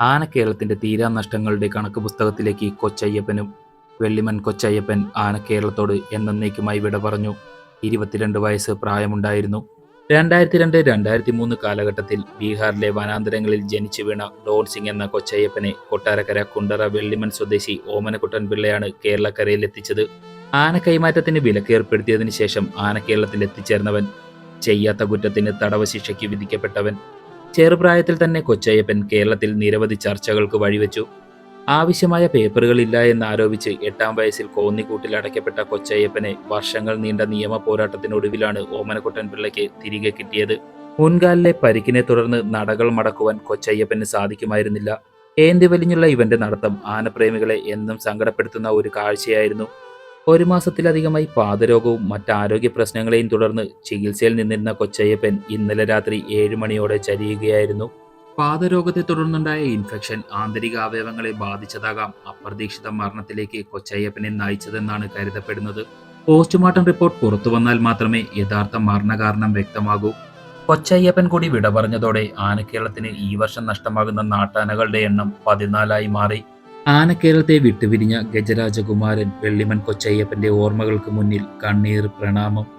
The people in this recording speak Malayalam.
ആനക്കേരളത്തിന്റെ തീരാനഷ്ടങ്ങളുടെ കണക്ക് പുസ്തകത്തിലേക്ക് കൊച്ചയ്യപ്പനും വെള്ളിമൻ കൊച്ചയ്യപ്പൻ ആനക്കേരളത്തോട് എന്നേക്കുമായി വിട പറഞ്ഞു. ഇരുപത്തിരണ്ട് വയസ്സ് പ്രായമുണ്ടായിരുന്നു. രണ്ടായിരത്തി രണ്ട് രണ്ടായിരത്തി മൂന്ന് കാലഘട്ടത്തിൽ ബീഹാറിലെ വനാന്തരങ്ങളിൽ ജനിച്ചു വീണ ഡോൺ സിംഗ് എന്ന കൊച്ചയ്യപ്പനെ കൊട്ടാരക്കര കുണ്ടറ വെള്ളിമൻ സ്വദേശി ഓമനക്കുട്ടൻ പിള്ളയാണ് കേരളക്കരയിൽ എത്തിച്ചത്. ആന കൈമാറ്റത്തിന് വിലക്കേർപ്പെടുത്തിയതിനു ശേഷം ആനക്കേരളത്തിൽ എത്തിച്ചേർന്നവൻ ചെയ്യാത്ത കുറ്റത്തിന് തടവ് ശിക്ഷയ്ക്ക് വിധിക്കപ്പെട്ടവൻ. ചെറുപ്രായത്തിൽ തന്നെ കൊച്ചയ്യപ്പൻ കേരളത്തിൽ നിരവധി ചർച്ചകൾക്ക് വഴിവെച്ചു. ആവശ്യമായ പേപ്പറുകളില്ല എന്നാരോപിച്ച് എട്ടാം വയസ്സിൽ കോന്നിക്കൂട്ടിൽ അടയ്ക്കപ്പെട്ട കൊച്ചയ്യപ്പനെ വർഷങ്ങൾ നീണ്ട നിയമ പോരാട്ടത്തിനൊടുവിലാണ് ഓമനക്കുട്ടൻ പിള്ളയ്ക്ക് തിരികെ കിട്ടിയത്. മുൻകാലിലെ പരിക്കിനെ തുടർന്ന് നടകൾ മടക്കുവാൻ കൊച്ചയ്യപ്പന് സാധിക്കുമായിരുന്നില്ല. ഏന്തി വലിഞ്ഞുള്ള ഇവന്റെ നടത്തം ആനപ്രേമികളെ എന്നും സങ്കടപ്പെടുത്തുന്ന ഒരു കാഴ്ചയായിരുന്നു. ഒരു മാസത്തിലധികമായി പാദരോഗവും മറ്റാരോഗ്യ പ്രശ്നങ്ങളെയും തുടർന്ന് ചികിത്സയിൽ നിന്നിരുന്ന കൊച്ചയ്യപ്പൻ ഇന്നലെ രാത്രി ഏഴ് മണിയോടെ ചരിയുകയായിരുന്നു. പാദരോഗത്തെ തുടർന്നുണ്ടായ ഇൻഫെക്ഷൻ ആന്തരിക അവയവങ്ങളെ ബാധിച്ചതാകാം. അപ്രതീക്ഷിത മരണത്തിലേക്ക് കൊച്ചയ്യപ്പനെ നയിച്ചതെന്നാണ് കരുതപ്പെടുന്നത്. പോസ്റ്റ്മോർട്ടം റിപ്പോർട്ട് പുറത്തു വന്നാൽ മാത്രമേ യഥാർത്ഥ മരണകാരണം വ്യക്തമാകൂ. കൊച്ചയ്യപ്പൻ കൂടി വിട പറഞ്ഞതോടെ ആനക്കേരളത്തിന് ഈ വർഷം നഷ്ടമാകുന്ന നാട്ടാനകളുടെ എണ്ണം പതിനാലായി മാറി. ആനക്കേരളത്തെ വിട്ടുപിരിഞ്ഞ ഗജരാജകുമാരൻ വെള്ളിമൺ കൊച്ചയ്യപ്പന്റെ ഓർമ്മകൾക്ക് മുന്നിൽ കണ്ണീർ പ്രണാമം.